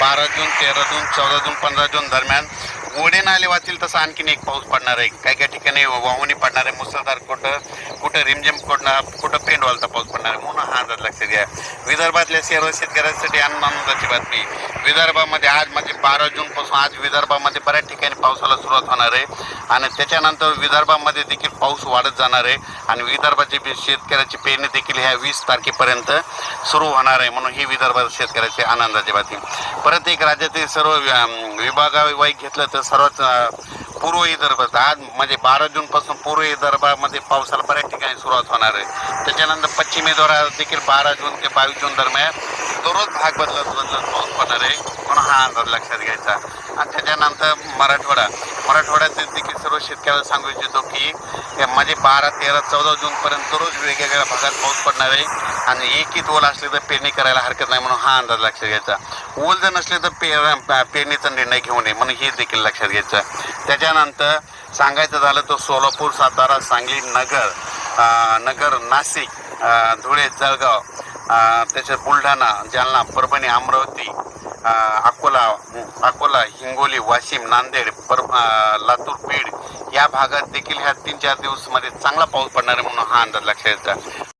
बारा जून तेरा जून चौदा जून पंधरा जून दरम्यान ओढे नाले वाचतील तसं आणखीन एक पाऊस पडणार आहे. काही काही ठिकाणी वाहुनी पडणार आहे. मुसळधार कुठं कुठं रिमझिम पडणार कुठं पेंडवालचा पाऊस पडणार आहे म्हणून हा अंदाज लक्षात घ्या विदर्भातल्या सर्व शेतकऱ्यांसाठी आनंदाची बातमी. विदर्भामध्ये आज म्हणजे बारा जूनपासून आज विदर्भामध्ये बऱ्याच ठिकाणी पावसाला सुरुवात होणार आहे. आणि त्याच्यानंतर विदर्भामध्ये देखील पाऊस वाढत जाणार आहे. आणि विदर्भाची बी- शेतकऱ्याची पेरणी देखील ह्या वीस तारखेपर्यंत सुरू होणार आहे. म्हणून ही विदर्भात शेतकऱ्याची आनंदाची बातमी. परत एक राज्यातील सर्व विभागावाईक घेतलं तर सर्वात पूर्व विदर्भात. आज म्हणजे बारा जूनपासून पूर्व विदर्भामध्ये पावसाला बऱ्याच सुरुवात होणार आहे. त्याच्यानंतर पश्चिमेद्वारा देखील बारा जून ते बावीस जून दरम्यान दररोज भाग बदलत बदलत पाऊस पडणार आहे. म्हणून हा अंदाज लक्षात घ्यायचा. आणि त्याच्यानंतर मराठवाडा. मराठवाड्याचे देखील सर्व शेतकऱ्याला सांगू इच्छितो की म्हणजे बारा तेरा चौदा जूनपर्यंत दररोज वेगवेगळ्या भागात पाऊस पडणार आहे. आणि एकीत ओल असले तर पेरणी करायला हरकत नाही म्हणून हा अंदाज लक्षात घ्यायचा. ओल जर नसले तर पे पेरणीचा निर्णय घेऊ नये म्हणून हे देखील लक्षात घ्यायचं. त्याच्यानंतर सांगायचं झालं तर सोलापूर सातारा सांगली नगर नगर नाशिक धुळे जळगाव अं, त्याच्यात बुलढाणा जालना परभणी अमरावती अकोला अकोला हिंगोली वाशिम नांदेड पर लातूर बीड या भागात देखील ह्या तीन चार दिवसमध्ये चांगला पाऊस पडणार आहे म्हणून हा अंदाज लक्षात येतात